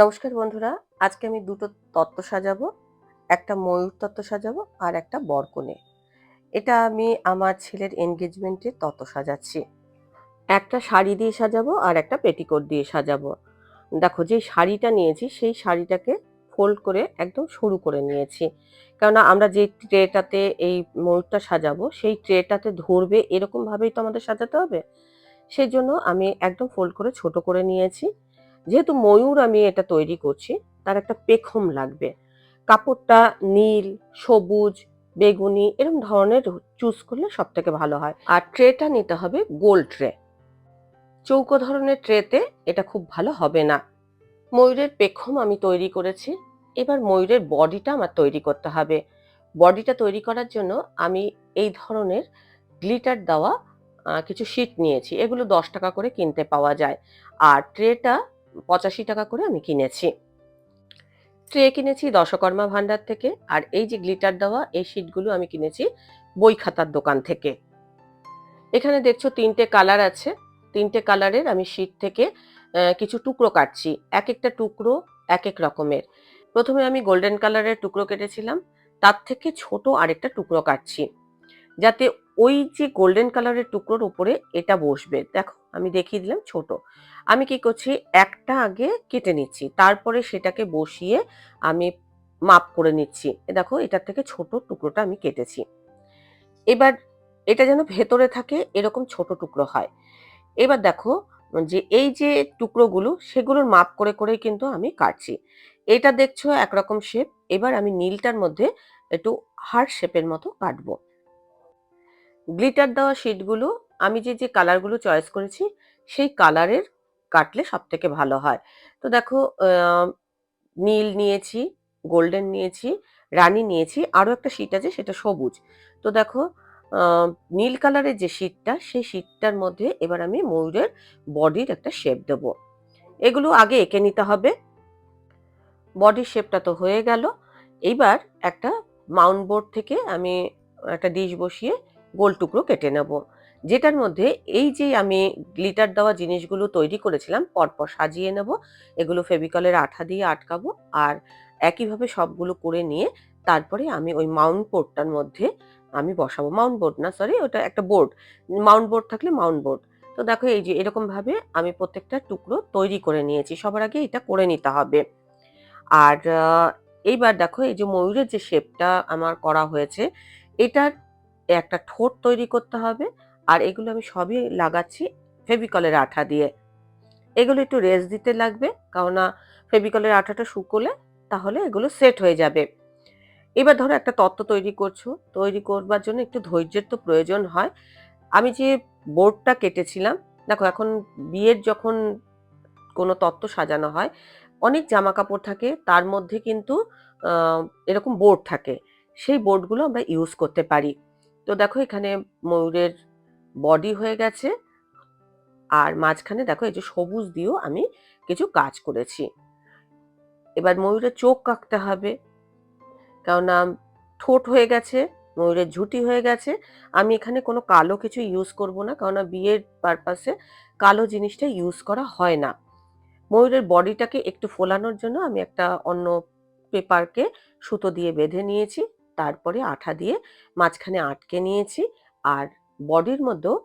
নমস্কার বন্ধুরা, আজকে আমি দুটো তত্ত্ব সাজাবো, একটা ময়ূর তত্ত্ব সাজাবো আর একটা বরকনে এটা আমি আমার ছেলের এনগেজমেন্টে তত্ত্ব সাজাচ্ছি। একটা শাড়ি দিয়ে সাজাবো আর একটা পেটিকোট দিয়ে সাজাবো। দেখো, যে শাড়িটা নিয়েছি, সেই শাড়িটাকে ফোল্ড করে একদম সরু করে নিয়েছি। কেননা আমরা যে ট্রেটাতে এই ময়ূরটা সাজাবো, সেই ট্রেটাতে ধরবে, এরকমভাবেই তো আমাদের সাজাতে হবে? সেই জন্য আমি একদম ফোল্ড করে ছোট করে নিয়েছি। যেহেতু ময়ূর আমি এটা তৈরি করছি, তার একটা পেখম লাগবে। কাপড়টা নীল, সবুজ, বেগুনি এরকম ধরনের চুজ করলে সব থেকে ভালো হয়। আর ট্রেটা নিতে হবে গোল ট্রে চৌকো ধরনের ট্রেতে এটা খুব ভালো হবে না। ময়ূরের পেখম আমি তৈরি করেছি। এবার ময়ূরের বডিটা আমার তৈরি করতে হবে। বডিটা তৈরি করার জন্য আমি এই ধরনের গ্লিটার দেওয়া কিছু শিট নিয়েছি, এগুলো দশ টাকা করে কিনতে পাওয়া যায়। আর ট্রেটা পঁচাশি টাকা করে আমি কিনেছি। ট্রে কিনেছি দশকর্মা ভান্ডার থেকে, আর এই যে গ্লিটার দেওয়া, এই শিটগুলো আমি কিনেছি বই খাতার দোকান থেকে। এখানে দেখছ তিনটে কালার আছে। তিনটে কালারের আমি শিট থেকে কিছু টুকরো কাটছি। এক একটা টুকরো এক এক রকমের। প্রথমে আমি গোল্ডেন কালারের টুকরো কেটেছিলাম, তার থেকে ছোট আরেকটা টুকরো কাটছি। যাতে ওই যে গোল্ডেন কালারের টুকরোর উপরে এটা বসবে। দেখো, আমি দেখিয়ে দিলাম ছোট। আমি কি করছি? একটা আগে কেটে নিচ্ছি। তারপরে সেটাকে বসিয়ে আমি মাপ করে নিচ্ছি। দেখো, এটার থেকে ছোট টুকরোটা আমি কেটেছি। এবার এটা যেন ভেতরে থাকে, এরকম ছোট টুকরো হয়। এবার দেখো, যে এই যে টুকরোগুলো, সেগুলোর মাপ করে করেই কিন্তু আমি কাটছি। এটা দেখছ একরকম শেপ এবার আমি নীলটার মধ্যে একটু হার্ট শেপের মতো কাটবো। গ্লিটার দেওয়া শিটগুলো আমি যে যে কালারগুলো চয়েস করেছি, সেই কালারের কাটলে সব থেকে ভালো হয়। তো দেখো নীল নিয়েছি গোল্ডেন নিয়েছি, রানি নিয়েছি, আরও একটা শিট আছে, সেটা সবুজ। তো দেখো নীল কালারের যে শিটটা সেই শিটটার মধ্যে এবার আমি ময়ূরের বডির একটা শেপ দেবো। এগুলো আগে এঁকে নিতে হবে। বডির শেপটা তো হয়ে গেল। এইবার একটা মাউন্ট বোর্ড থেকে আমি একটা ডিশ বসিয়ে গোল টুকরো কেটে নেব। যেটার মধ্যে এই যে আমি গ্লিটার দেওয়া জিনিসগুলো তৈরি করেছিলাম, পরপর সাজিয়ে নেব। এগুলো ফেভিকলের আঠা দিয়ে আটকাবো আর একইভাবে সবগুলো করে নিয়ে তারপরে আমি ওই মাউন্ট বোর্ডটার মধ্যে আমি বসাবো। মাউন্ট বোর্ড না সরি ওটা একটা বোর্ড। মাউন্ট বোর্ড থাকলে মাউন্ট বোর্ড। তো দেখো এই যে এরকমভাবে আমি প্রত্যেকটা টুকরো তৈরি করে নিয়েছি। সবার আগে এটা করে নিতে হবে। আর এইবার দেখো এই যে ময়ূরের যে শেপটা আমার করা হয়েছে, এটার একটা ঠোঁট তৈরি করতে হবে। আর এগুলো আমি সবই লাগাচ্ছি ফেভিকলের আঠা দিয়ে। এগুলো একটু রেস্ট দিতে লাগবে, কেননা ফেভিকলের আঠাটা শুকোলে তাহলে এগুলো সেট হয়ে যাবে। এবার ধরো একটা তত্ত্ব তৈরি করছ, তৈরি করবার জন্য একটু ধৈর্যের তো প্রয়োজন হয়। আমি যে বোর্ডটা কেটেছিলাম, দেখো এখন বিয়ের যখন কোনো তত্ত্ব সাজানো হয়, অনেক জামা কাপড় থাকে, তার মধ্যে কিন্তু এরকম বোর্ড থাকে। সেই বোর্ডগুলো আমরা ইউজ করতে পারি। তো দেখো এখানে ময়ূরের বডি হয়ে গেছে। আর মাঝখানে দেখো এই যে সবুজ দিয়েও আমি কিছু কাজ করেছি। এবার ময়ূরের চোখ কাটতে হবে। কেননা ঠোঁট হয়ে গেছে, ময়ূরের ঝুঁটি হয়ে গেছে। আমি এখানে কোনো কালো কিছু ইউজ করব না, কেননা বিয়ের পারপাসে কালো জিনিসটা ইউজ করা হয় না। ময়ূরের বডিটাকে একটু ফোলানোর জন্য আমি একটা অন্য পেপারকে সুতো দিয়ে বেঁধে নিয়েছি। তারপরে আঠা দিয়ে মাঝখানে আটকে নিয়েছি। আর বডির মধ্যেও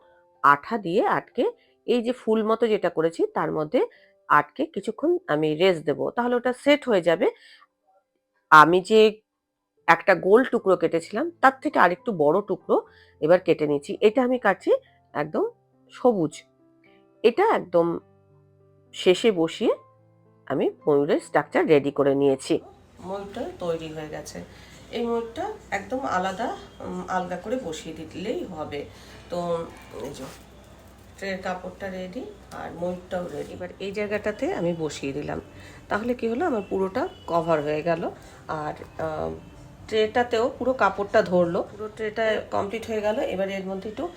আঠা দিয়ে আটকে এই যে ফুল মতো যেটা করেছি, তার মধ্যে আটকে কিছুক্ষণ আমি রেস্ট দেবো। তাহলে ওটা সেট হয়ে যাবে। আমি যে একটা গোল টুকরো কেটেছিলাম, তার থেকে আরেকটু বড় টুকরো এবার কেটে নিচ্ছি এটা আমি কাটছি একদম সবুজ। এটা একদম শেষে বসিয়ে আমি ময়ূরের স্ট্রাকচার রেডি করে নিয়েছি। ময়ূরটা তৈরি হয়ে গেছে। এই ময়ূরটা একদম আলাদা আলগা করে বসিয়ে দিলেই হবে। তো, এই যে, ট্রের কাপড়টা রেডি আর ময়ূরটাও রেডি এবার এই জায়গাটাতে আমি বসিয়ে দিলাম। তাহলে কি হলো? আমার পুরোটা কভার হয়ে গেল। আর ট্রেটাতেও পুরো কাপড়টা ধরলো। পুরো ট্রেটা কমপ্লিট হয়ে গেল। এবার এর মধ্যে একটু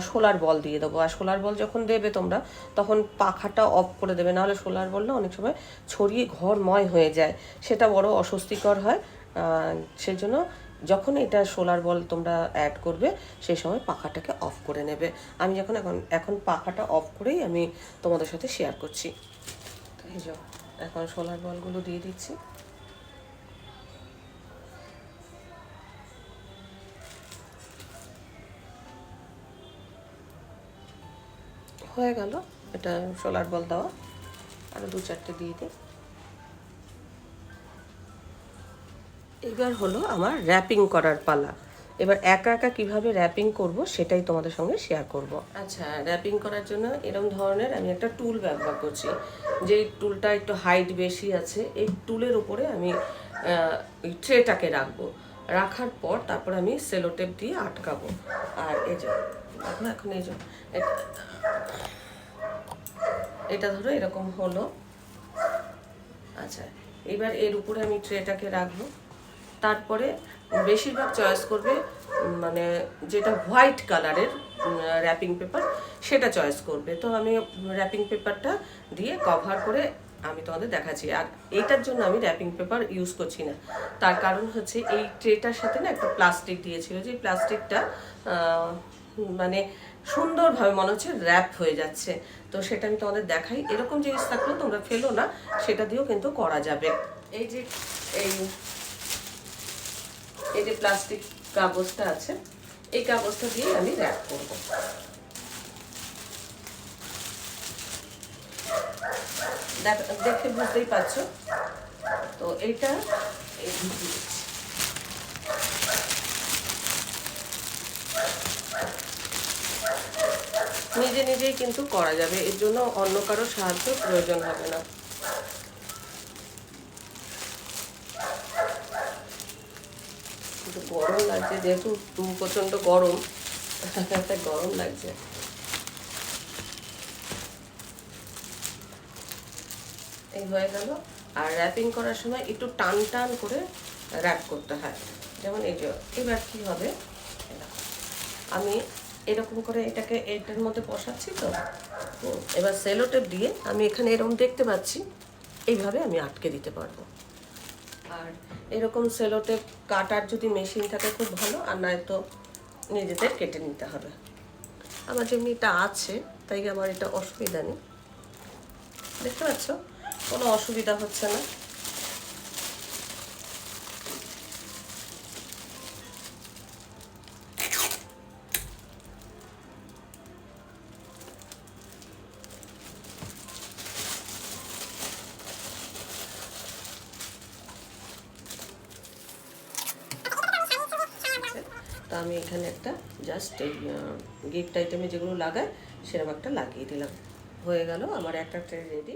সোলার বল দিয়ে দেবো। আর সোলার বল যখন দেবে তোমরা, তখন পাখাটা অফ করে দেবে। নাহলে সোলার বলটা অনেক সময় ছড়িয়ে ঘরময় হয়ে যায়। সেটা বড় অস্বস্তিকর হয়। আহ, সেই জন্য যখন এটা সোলার বল তোমরা অ্যাড করবে সেই সময় পাখাটাকে অফ করে নেবে। আমি যখন এখন এখন পাখাটা অফ করেই আমি তোমাদের সাথে শেয়ার করছি। এই এখন সোলার বলগুলো দিয়ে দিচ্ছি। হয়ে গেল। এটা সোলার বল দেওয়া। আরও দু চারটে দিয়ে দিই। এবার হলো আমার র্যাপিং করার পালা। এবার একা একা কীভাবে র্যাপিং করব সেটাই তোমাদের সঙ্গে শেয়ার করব। আচ্ছা র্যাপিং করার জন্য এরকম ধরনের আমি একটা টুল ব্যবহার করছি। যে টুলটা একটু হাইট বেশি আছে, এই টুলের উপরে আমি ট্রেটাকে রাখব। রাখার পর তারপর আমি সেলোটেপ দিয়ে আটকাবো। আর এই যে, দেখো এখন এই যে এটা ধরো এরকম হলো। আচ্ছা এবার এর উপরে আমি ট্রেটাকে রাখব। তারপরে বেশিরভাগ চয়েস করবে মানে যেটা হোয়াইট কালারের র্যাপিং পেপার সেটা চয়েস করবে। তো আমি র্যাপিং পেপারটা দিয়ে কভার করে আমি তোমাদের দেখাচ্ছি। আর এইটার জন্য আমি র্যাপিং পেপার ইউজ করছি না। তার কারণ হচ্ছে এই ট্রেটার সাথে না একটা প্লাস্টিক দিয়েছিল। যে প্লাস্টিকটা মানে সুন্দরভাবে মনে হচ্ছে র্যাপ হয়ে যাচ্ছে। তো সেটা আমি তোমাদের দেখাই। এরকম জিনিস থাকলেও তোমরা ফেলো না, সেটা দিয়েও কিন্তু করা যাবে। এই যে, এই এই যে প্লাস্টিক কাগজটা আছে, এই কাগজটা দিয়ে আমি র্যাপ করব। দেখে বুঝতেই পারছ? তো এইটা। নিজে নিজেই কিন্তু করা যাবে, এর জন্য অন্য কারও সাহায্য প্রয়োজন হবে না। কিন্তু গরম লাগছে, যেহেতু প্রচণ্ড গরম গরম লাগছে। এই হয়ে গেল। আর র্যাপিং করার সময় একটু টান টান করে র্যাপ করতে হয়। যেমন এই যে, এবার কি হবে? আমি এরকম করে এটাকে এটার মধ্যে বসাচ্ছি তো। এবার সেলোটেপ দিয়ে আমি এখানে এরকম দেখতে পাচ্ছি, এইভাবে আমি আটকে দিতে পারব। আর এরকম সেলোটেপ কাটার যদি মেশিন থাকে খুব ভালো, আর নয়তো নিজেদের কেটে নিতে হবে। আমার যেমনি এটা আছে, তাই আমার এটা অসুবিধা নেই। দেখতে পাচ্ছ? কোনো অসুবিধা হচ্ছে না তো আমি এখানে একটা জাস্ট এই গিফট আইটেমে যেগুলো লাগায়, সেরকম একটা লাগিয়ে দিলাম। হয়ে গেল, আমার একটা ট্রে রেডি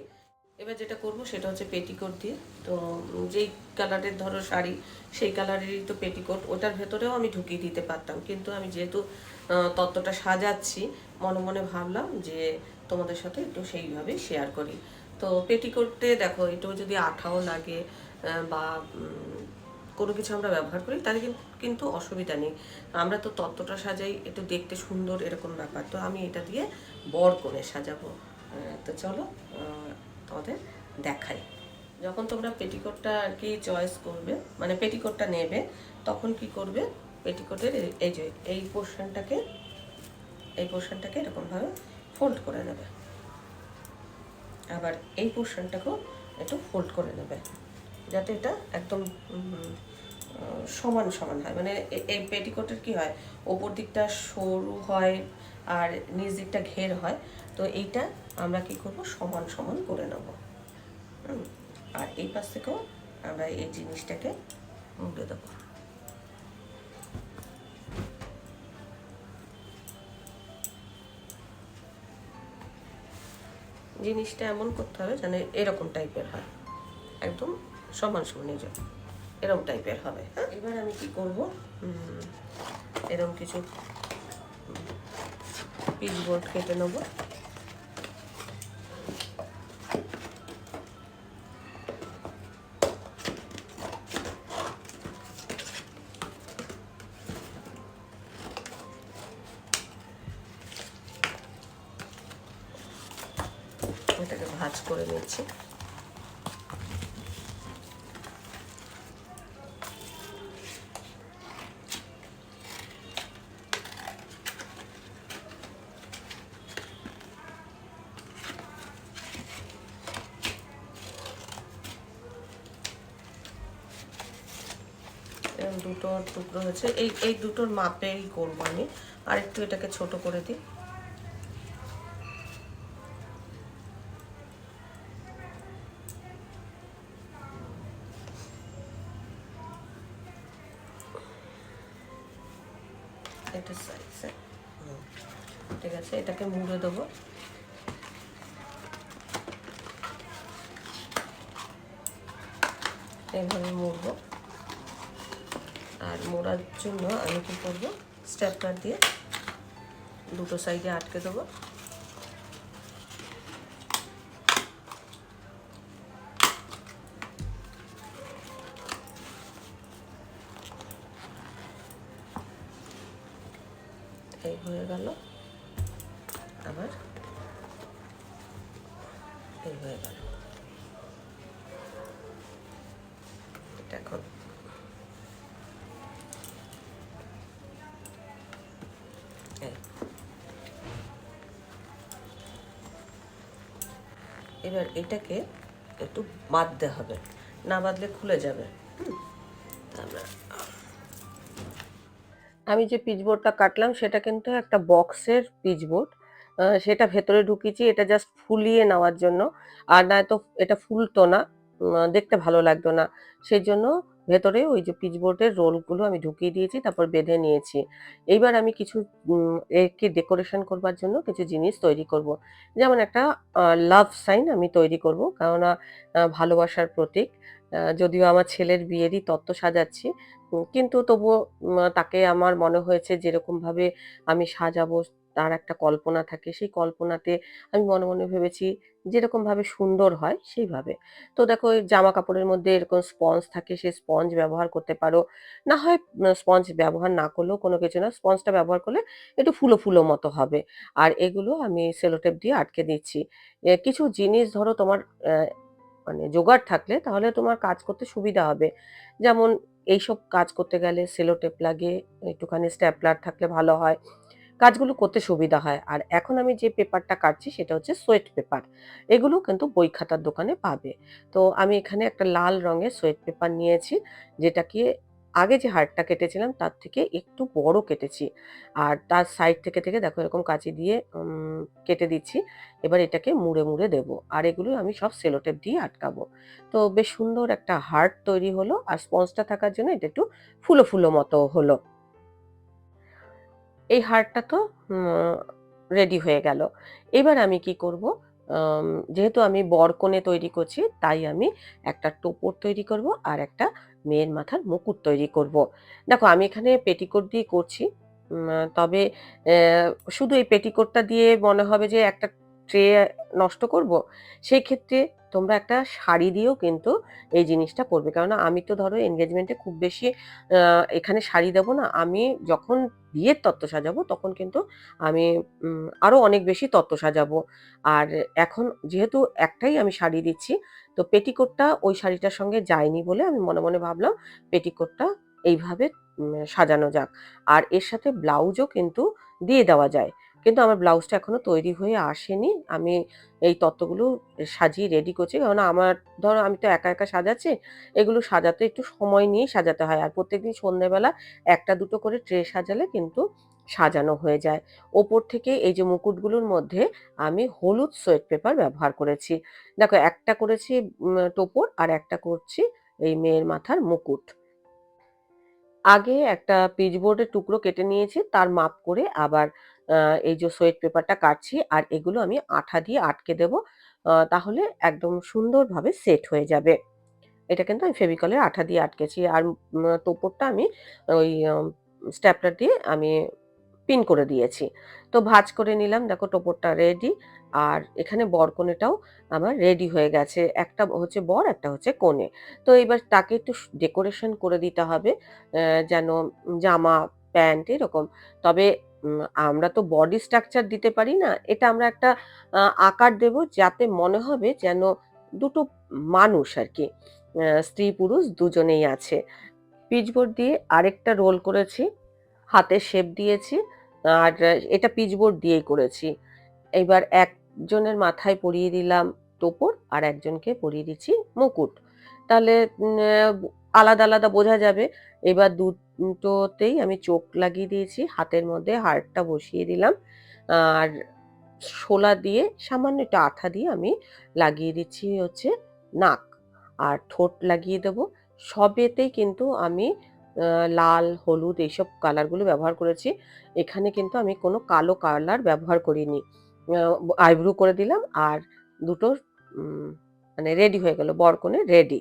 এবার যেটা করব, সেটা হচ্ছে পেটিকোট দিয়ে। তো যেই কালারের ধরো শাড়ি, সেই কালারেরই তো পেটিকোট ওটার ভেতরেও আমি ঢুকিয়ে দিতে পারতাম। কিন্তু আমি যেহেতু তত্ত্বটা সাজাচ্ছি, মনে মনে ভাবলাম যে তোমাদের সাথে একটু সেইভাবেই শেয়ার করি। তো পেটিকোটে দেখো, এটাও যদি আঠাও লাগে বা কোনো কিছু আমরা ব্যবহার করি, তাহলে কিন্তু অসুবিধা নেই। আমরা তো তত্ত্বটা সাজাই একটু দেখতে সুন্দর এরকম ব্যাপার। তো আমি এটা দিয়ে বর করে সাজাবো। তো চলো তোমাদের দেখাই। যখন তোমরা পেটিকোটটা আর কি চয়েস করবে মানে পেটিকোটটা নেবে, তখন কি করবে? পেটিকোটের এই- যে, এই পোর্শনটাকে এই পোর্শনটাকে এরকমভাবে ফোল্ড করে নেবে। আবার এই পোর্শনটাকেও একটু ফোল্ড করে নেবে। যাতে এটা একদম সমান সমান হয়। মানে এই পেটিকোটের কি হয়? ওপর দিকটা সরু হয় আর নিচ দিকটা ঘের হয়। তো এইটা আমরা কি করব? সমান সমান করে নেব। আর এই পাশ থেকেও আমরা এই জিনিসটাকে মুড়ে দেবো। জিনিসটা এমন করতে হবে যেন এরকম টাইপের হয়। একদম সমান সমান এই যে এরকম টাইপের হবে হ্যাঁ? এবার আমি কি করব? এরম এরকম কিছু পিচ বোর্ড কেটে নেব। দুটো টুকরো হয়েছে। এই এই দুটোর মাপেই করব আমি। আর একটু এটাকে ছোট করে দিই। এটা ঠিক আছে, এটাকে মুড়ে দেবো। এইভাবে মুড়বো। আর মোড়ার জন্য আমি কী করব? স্ট্যাপলার দিয়ে দুটো সাইডে আটকে দেবো। এবার এটাকে একটু বাঁধতে হবে। না বাঁধলে খুলে যাবে। আমি যে পিচবোর্ডটা কাটলাম, সেটা কিন্তু একটা বক্সের পিচবোর্ড সেটা ভেতরে ঢুকিয়েছি, এটা জাস্ট ফুলিয়ে নেওয়ার জন্য। আর না তো এটা ফুলতো না দেখতে ভালো লাগতো না। সেই জন্য ভেতরে ওই যে পিচবোর্ডের রোলগুলো আমি ঢুকিয়ে দিয়েছি, তারপর বেঁধে নিয়েছি। এইবার আমি কিছু একে ডেকোরেশন করবার জন্য কিছু জিনিস তৈরি করব। যেমন একটা লাভ সাইন আমি তৈরি করব, কেননা ভালোবাসার প্রতীক। যদিও আমার ছেলের বিয়েরই তত্ত্ব সাজাচ্ছি কিন্তু তবুও তাকে আমার মনে হয়েছে যেরকমভাবে আমি সাজাবো তার একটা কল্পনা থাকে, সেই কল্পনাতে আমি মনে মনে ভেবেছি যেরকম ভাবে সুন্দর হয় সেইভাবে। তো দেখো জামা কাপড়ের মধ্যে এরকম স্পঞ্জ থাকে সেই স্পঞ্জ ব্যবহার করতে পারো। না হয় স্পঞ্জ ব্যবহার না করলেও কোনো কিছু না স্পঞ্জটা ব্যবহার করলে একটু ফুলো ফুলো মতো হবে। আর এগুলো আমি সেলোটেপ দিয়ে আটকে দিচ্ছি। কিছু জিনিস ধরো তোমার মানে জোগাড় থাকলে তাহলে তোমার কাজ করতে সুবিধা হবে। যেমন এইসব কাজ করতে গেলে সেলোটেপ লাগে, একটুখানি স্ট্যাপলার থাকলে ভালো হয়। কাজগুলো করতে সুবিধা হয়। আর এখন আমি যে পেপারটা কাটছি সেটা হচ্ছে সোয়েট পেপার এগুলো কিন্তু বই খাতার দোকানে পাবে। তো আমি এখানে একটা লাল রঙের সোয়েট পেপার নিয়েছি যেটাকে আগে যে হারটা কেটেছিলাম তার থেকে একটু বড় কেটেছি। আর তার সাইড থেকে থেকে দেখো এরকম কাঁচি দিয়ে কেটে দিচ্ছি। এবার এটাকে মুড়ে মুড়ে দেবো। আর এগুলো আমি সব সেলোটেপ দিয়ে আটকাবো। তো বেশ সুন্দর একটা হার্ট তৈরি হলো। আর স্পঞ্জটা থাকার জন্য এটা একটু ফুলো ফুলো মতো হলো। এই হারটা তো রেডি হয়ে গেল। এবার আমি কি করব? যেহেতু আমি বরকনে তৈরি করছি, তাই আমি একটা টোপর তৈরি করব আর একটা মেয়ের মাথার মুকুট তৈরি করব। দেখো, আমি এখানে পেটিকোট দিয়ে করছি। তবে শুধু এই পেটিকোটটা দিয়ে মনে হবে যে একটা ট্রে নষ্ট করব? সেই ক্ষেত্রে তোমরা একটা শাড়ি দিয়েও কিন্তু এই জিনিসটা করবে। কেননা আমি তো ধরো এনগেজমেন্টে খুব বেশি এখানে শাড়ি দেবো না। আমি যখন বিয়ের তত্ত্ব সাজাবো, তখন কিন্তু আমি আরও অনেক বেশি তত্ত্ব সাজাবো। আর এখন যেহেতু একটাই আমি শাড়ি দিচ্ছি, তো পেটিকোটটা ওই শাড়িটার সঙ্গে যায়নি বলে আমি মনে মনে ভাবলাম পেটিকোটটা এইভাবে সাজানো যাক। আর এর সাথে ব্লাউজও কিন্তু দিয়ে দেওয়া যায়। কিন্তু আমার ব্লাউজটা এখনও তৈরি হয়ে আসেনি। আমি এই তত্ত্বগুলো সাজিয়ে রেডি করছি। কারণ আমার ধরো আমি তো একা একা সাজাচ্ছি, এগুলো সাজাতে একটু সময় নিয়েই সাজাতে হয়। আর প্রত্যেকদিন সন্ধ্যেবেলা একটা দুটো করে ট্রে সাজালে কিন্তু সাজানো হয়ে যায়। ওপর থেকে এই যে মুকুটগুলোর মধ্যে আমি হলুদ সোয়েট পেপার ব্যবহার করেছি। দেখো, একটা করেছি টোপর আর একটা করছি এই মেয়ের মাথার মুকুট। আগে একটা পিচবোর্ডের টুকরো কেটে নিয়েছি, তার মাপ করে আবার এই যে সোয়েট পেপারটা কাটছি আর এগুলো আমি আঠা দিয়ে আটকে দেব তাহলে একদম সুন্দরভাবে সেট হয়ে যাবে। এটা কিন্তু আমি ফেভিকলের আঠা দিয়ে আটকেছি আর উম, টোপরটা আমি ওই স্ট্যাপলার দিয়ে আমি পিন করে দিয়েছি। তো ভাজ করে নিলাম দেখো টোপরটা রেডি আর এখানে বরকনেটাও আমার রেডি হয়ে গেছে। একটা হচ্ছে বর একটা হচ্ছে কোণে। তো এবার তাকে একটু ডেকোরেশন করে দিতে হবে যেন জামা প্যান্ট এরকম। তবে আমরা তো বডি স্ট্রাকচার দিতে পারি না, এটা আমরা একটা আকার দেব যাতে মনে হবে যেন দুটো মানুষ আর কি স্ত্রী পুরুষ দুজনেই আছে। পিচবোর্ড দিয়ে আরেকটা রোল করেছি, হাতে শেপ দিয়েছি, আর এটা পিচবোর্ড দিয়েই করেছি। এবার একজনের মাথায় পরিয়ে দিলাম টোপর, আর একজনকে পরিয়ে দিচ্ছি মুকুট। তাহলে আলাদা আলাদা বোঝা যাবে, এবার দুটোতেই আমি চোখ লাগিয়ে দিয়েছি, হাতের মধ্যে হাড়টা বসিয়ে দিলাম। আর শোলা দিয়ে সামান্য একটু আঠা দিয়ে আমি লাগিয়ে দিচ্ছি হচ্ছে নাক। আর ঠোঁট লাগিয়ে দেবো। সবেতেই কিন্তু আমি লাল, হলুদ এইসব কালারগুলো ব্যবহার করেছি। এখানে কিন্তু আমি কোনো কালো কালার ব্যবহার করিনি। আইব্রু করে দিলাম আর দুটো মানে রেডি হয়ে গেল বরকনে রেডি।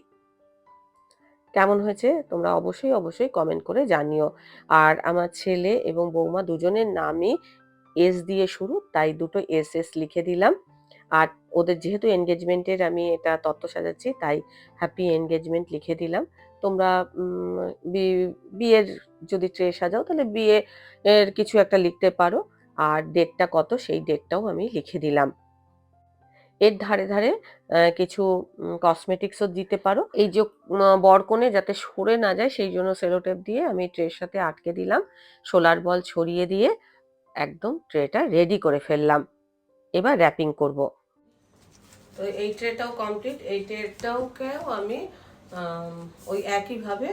কেমন হয়েছে তোমরা অবশ্যই অবশ্যই কমেন্ট করে জানিও। আর আমার ছেলে এবং বৌমা দুজনের নামই এস দিয়ে শুরু, তাই দুটো এস এস লিখে দিলাম। আর ওদের যেহেতু এনগেজমেন্টের আমি এটা তত্ত্ব সাজাচ্ছি, তাই হ্যাপি এনগেজমেন্ট লিখে দিলাম। তোমরা বিয়ের যদি ট্রে সাজাও, তাহলে বিয়ে এর কিছু একটা লিখতে পারো। আর ডেটটা কত, সেই ডেটটাও আমি লিখে দিলাম। এর ধারে ধারে কিছু কসমেটিক্সও দিতে পারো। এই যে বরকনে যাতে সরে না যায়, সেই জন্য সেলোটেপ দিয়ে আমি ট্রের সাথে আটকে দিলাম। সোলার বল ছড়িয়ে দিয়ে একদম ট্রেটা রেডি করে ফেললাম। এবার র্যাপিং করব। তো এই ট্রেটাও কমপ্লিট এই ট্রেটাওকেও আমি ওই একইভাবে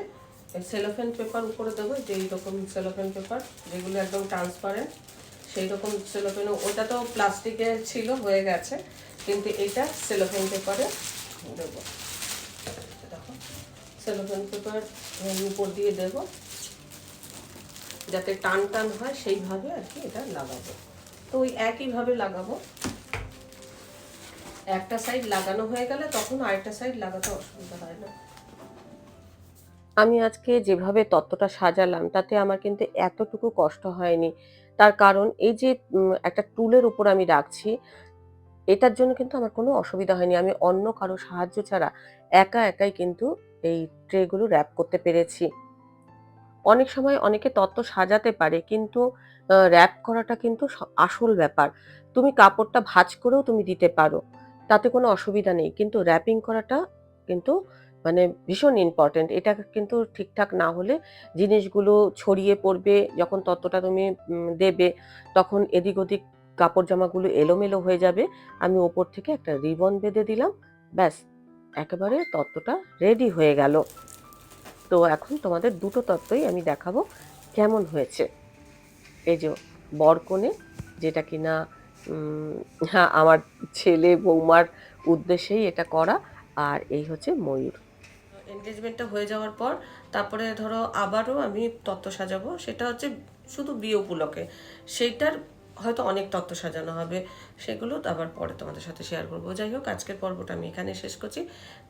সেলোফেন পেপার উপরে দেবো। যে, এইরকম সেলোফেন পেপার যেগুলো একদম ট্রান্সপারেন্ট সেই রকম সেলোফেন ওটা তো প্লাস্টিকের ছিল, হয়ে গেছে। কিন্তু এটা সেলোফেন পেপারে দেবো। দেখো সেলোফেন পেপার উপর দিয়ে দেবো। যাতে টান টান হয়, সেইভাবে আর কি এটা লাগাবো। তো ওই একইভাবে লাগাবো। একটা সাইড লাগানো হয়ে গেলে তখন আরেকটা সাইড লাগাতে অসুবিধা হয় না। আমি আজকে যেভাবে তত্ত্বটা সাজালাম, তাতে আমার কিন্তু এতটুকু কষ্ট হয়নি। তার কারণ এই যে একটা টুলের উপর আমি রাখছি এটার জন্য কিন্তু আমার কোনো অসুবিধা হয়নি। আমি অন্য কারও সাহায্য ছাড়া একা একাই কিন্তু এই ট্রেগুলো র্যাপ করতে পেরেছি। অনেক সময় অনেকে তত্ত্ব সাজাতে পারে কিন্তু র্যাপ করাটা কিন্তু আসল ব্যাপার। তুমি কাপড়টা ভাজ করেও তুমি দিতে পারো, তাতে কোনো অসুবিধা নেই। কিন্তু র্যাপিং করাটা কিন্তু মানে ভীষণ ইম্পর্টেন্ট এটা কিন্তু ঠিকঠাক না হলে জিনিসগুলো ছড়িয়ে পড়বে, যখন তত্ত্বটা তুমি দেবে, তখন এদিক ওদিক কাপড় জামাগুলো এলোমেলো হয়ে যাবে। আমি ওপর থেকে একটা রিবন বেঁধে দিলাম। ব্যাস একেবারে তত্ত্বটা রেডি হয়ে গেল। তো এখন তোমাদের দুটো তত্ত্বই আমি দেখাবো কেমন হয়েছে। এই যে বরকনে যেটা কিনা উম, হ্যাঁ, আমার ছেলে বৌমার উদ্দেশ্যেই এটা করা আর এই হচ্ছে ময়ূর। এনগেজমেন্টটা হয়ে যাওয়ার পর তারপরে ধরো আবারও আমি তত্ত্ব সাজাবো। সেটা হচ্ছে শুধু বিয়ে উপলক্ষে। সেইটার হয়তো অনেক তত্ত্ব সাজানো হবে সেগুলো, আবার পরে তোমাদের সাথে শেয়ার করব। যাই হোক, আজকের পর্বটা আমি এখানে শেষ করছি।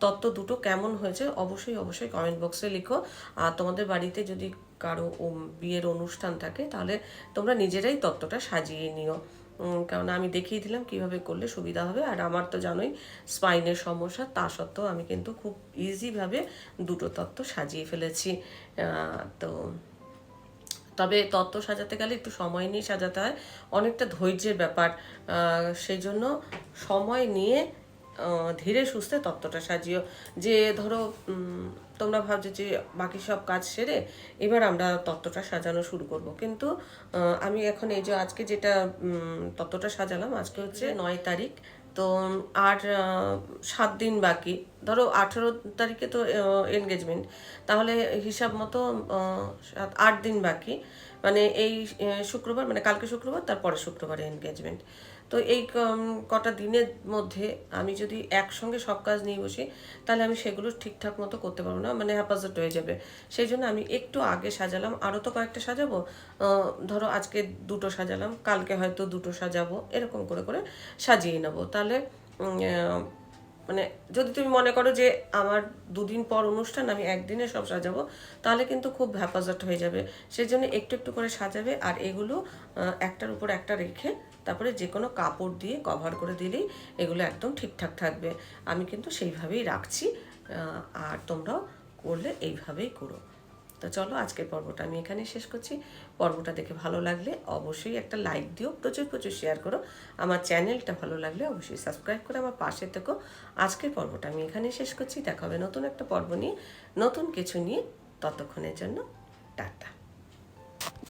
তত্ত্ব দুটো কেমন হয়েছে অবশ্যই অবশ্যই কমেন্ট বক্সে লিখো। আর তোমাদের বাড়িতে যদি কারও বিয়ের অনুষ্ঠান থাকে, তাহলে তোমরা নিজেরাই তত্ত্বটা সাজিয়ে নিও। কারণ আমি দেখিয়ে দিলাম কীভাবে করলে সুবিধা হবে। আর আমার তো জানোই স্পাইনের সমস্যা, তা সত্ত্বেও আমি কিন্তু খুব ইজিভাবে দুটো তত্ত্ব সাজিয়ে ফেলেছি। তো তবে তত্ত্ব সাজাতে গেলে একটু সময় নিয়ে সাজাতে হয়। অনেকটা ধৈর্যের ব্যাপার। সেই জন্য সময় নিয়ে ধীরে সুস্থে তত্ত্বটা সাজিও। যে ধরো তোমরা ভাবছ যে বাকি সব কাজ সেরে এবার আমরা তত্ত্বটা সাজানো শুরু করব। কিন্তু আমি এখন এই যে আজকে যেটা তত্ত্বটা সাজালাম আজকে হচ্ছে নয় তারিখ। তো, আর সাত দিন বাকি। ধরো আঠেরো তারিখে তো এনগেজমেন্ট তাহলে হিসাব মতো সাত, আট দিন বাকি। মানে এই শুক্রবার মানে কালকে শুক্রবার তারপরে শুক্রবার এনগেজমেন্ট তো এই কটা দিনের মধ্যে আমি যদি একসঙ্গে সব কাজ নিয়ে বসি, তাহলে আমি সেগুলো ঠিকঠাক মতো করতে পারব না মানে হ্যাপাজেট হয়ে যাবে। সেই জন্য আমি একটু আগে সাজালাম আরও তো কয়েকটা সাজাবো। ধরো আজকে দুটো সাজালাম, কালকে হয়তো দুটো সাজাবো, এরকম করে করে সাজিয়ে নেব। তাহলে মানে যদি তুমি মনে করো যে আমার দুদিন পর অনুষ্ঠান, আমি একদিনে সব সাজাবো, তাহলে কিন্তু খুব হ্যাপাজাট হয়ে যাবে। সেই জন্য একটু একটু করে সাজাবে, আর এগুলো একটার উপর একটা রেখে তারপরে যে কোনো কাপড় দিয়ে কভার করে দিলেই এগুলো একদম ঠিকঠাক থাকবে। আমি কিন্তু সেইভাবেই রাখছি আর তোমরাও করলে এইভাবেই করো। তো চলো আজকের পর্বটা আমি এখানে শেষ করছি। পর্বটা দেখে ভালো লাগলে অবশ্যই একটা লাইক দিও, প্রচুর প্রচুর শেয়ার করো। আমার চ্যানেলটা ভালো লাগলে অবশ্যই সাবস্ক্রাইব করে আমার পাশে থেকো। আজকের পর্বটা আমি এখানে শেষ করছি। দেখা হবে নতুন একটা পর্ব নিয়ে, নতুন কিছু নিয়ে ততক্ষণের জন্য টাটা।